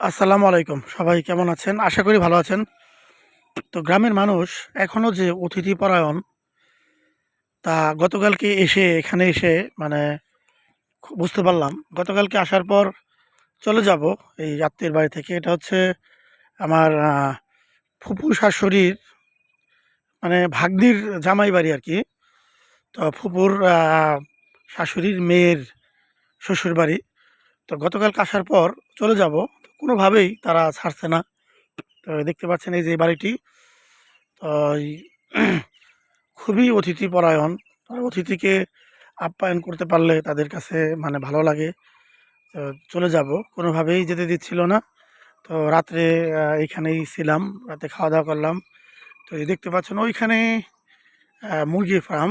আসসালামু আলাইকুম। সবাই কেমন আছেন? আশা করি ভালো আছেন। তো গ্রামের মানুষ এখনও যে অতিথি পরায়ণ, তা গতকালকে এসে, এখানে এসে মানে বুঝতে পারলাম। গতকালকে আসার পর চলে যাব এই আত্মীয়ের বাড়ি থেকে। এটা হচ্ছে আমার ফুপু শাশুড়ির মানে ভাগ্নির জামাই বাড়ি আর কি। তো ফুপুর শাশুড়ির মেয়ের শ্বশুর বাড়ি তো গতকালকে আসার পর চলে যাব। কোনোভাবেই তারা ছাড়ছে না। তো দেখতে পাচ্ছেন এই যে বাড়িটি তো খুবই অতিথি পরায়ণ। অতিথিকে আপ্যায়ন করতে পারলে তাদের কাছে মানে ভালো লাগে। চলে যাব। কোনোভাবেই যেতে দিচ্ছিল না। তো রাত্রে এইখানেই ছিলাম রাতে খাওয়া দাওয়া করলাম। তো এই দেখতে পাচ্ছেন ওইখানে আহ, মুরগির ফার্ম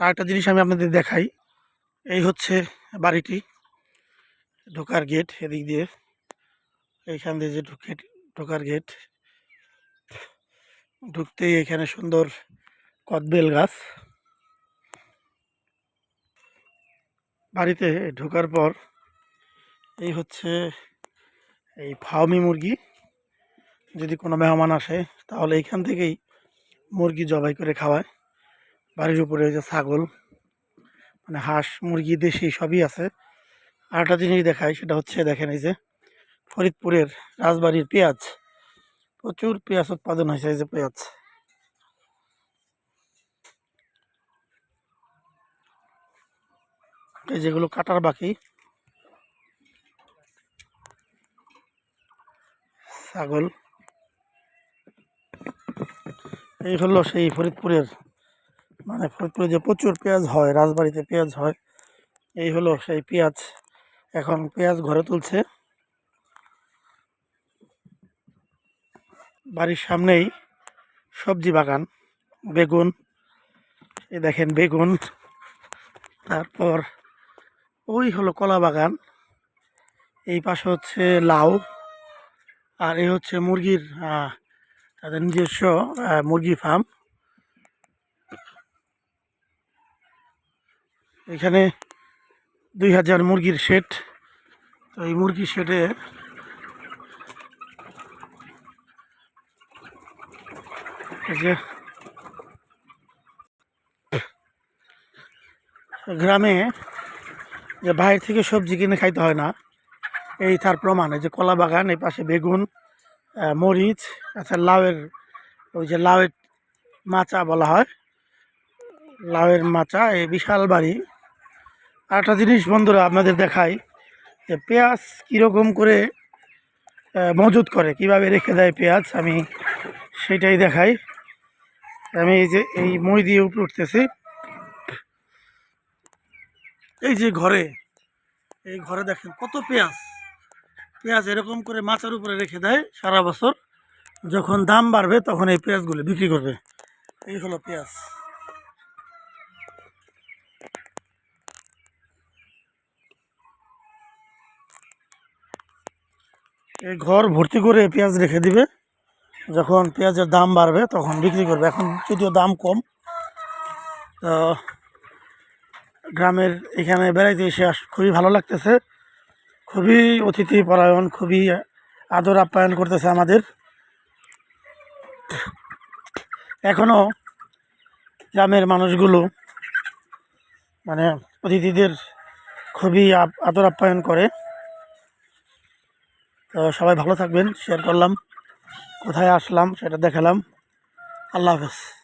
আর একটা জিনিস আমি আপনাদের দেখাই। এই হচ্ছে বাড়িটি ঢোকার গেট এদিক দিয়ে। এইখান দিয়ে যে ঢুকে, ঢোকার গেট ঢুকতেই এখানে সুন্দর কদবেল গাছ। বাড়িতে ঢোকার পর এই হচ্ছে এই ফার্মি মুরগি। যদি কোনো মেহমান আসে, তাহলে এইখান থেকেই মুরগি জবাই করে খাওয়ায়। বাড়ির উপরে যে ছাগল মানে হাঁস, মুরগি, দেশি সবই আছে। আর একটা জিনিস দেখায় সেটা হচ্ছে, দেখেন এই যে ফরিদপুরের রাজবাড়ির পেঁয়াজ। প্রচুর পেঁয়াজ উৎপাদন হয়েছে, এই যে পেঁয়াজ। যেগুলো কাটার বাকি। ছাগল। এই হলো সেই ফরিদপুরের মানে ফরিদপুরে যে প্রচুর পেঁয়াজ হয়, রাজবাড়িতে পেঁয়াজ হয়, এই হলো সেই পেঁয়াজ। এখন পেঁয়াজ ঘরে তুলছে। বাড়ির সামনেই সবজি বাগান, বেগুন, এ দেখেন বেগুন, তারপর ওই হলো কলা বাগান, এই পাশে হচ্ছে লাউ, আর এই হচ্ছে মুরগির তাদের নিজস্ব মুরগি ফার্ম। এখানে দুই হাজার মুরগির শেড তো এই মুরগির শেডে এই যে গ্রামে যে বাইরে থেকে সবজি কিনে খাইতে হয় না, এই তার প্রমাণ, এই যে কলা বাগান, এই পাশে বেগুন মরিচ আচ্ছা লাউয়ের, ওই যে লাউয়ের মাচা বলা হয়। লাউয়ের মাচা, এই বিশাল বাড়ি। আর একটা জিনিস বন্ধুরা আপনাদের দেখাই, যে পেঁয়াজ কীরকম করে মজুত করে, কীভাবে রেখে দেয় পেঁয়াজ, আমি সেটাই দেখাই। আমি এই যে, এই মই দিয়ে উপরে উঠতেছি। এই যে ঘরে, এই ঘরে দেখেন কত পেঁয়াজ। পেঁয়াজ এরকম করে মাচার উপরে রেখে দেয় সারা বছর। যখন দাম বাড়বে তখন এই পেঁয়াজগুলো বিক্রি করবে। এই হলো পেঁয়াজ। এই ঘর ভর্তি করে পেঁয়াজ রেখে দিবে। যখন পেঁয়াজের দাম বাড়বে তখন বিক্রি করবে। এখন যদিও দাম কম, তো গ্রামের এখানে বেড়াইতে এসে খুবই ভালো লাগতেছে। খুবই অতিথি পরায়ণ, খুবই আদর আপ্যায়ন করতেছে আমাদের। এখনও গ্রামের মানুষগুলো মানে অতিথিদের খুবই আদর আপ্যায়ন করে। তো সবাই ভালো থাকবেন শেয়ার করলাম। কোথায় আসলাম সেটা দেখালাম। আল্লাহ হাফেজ।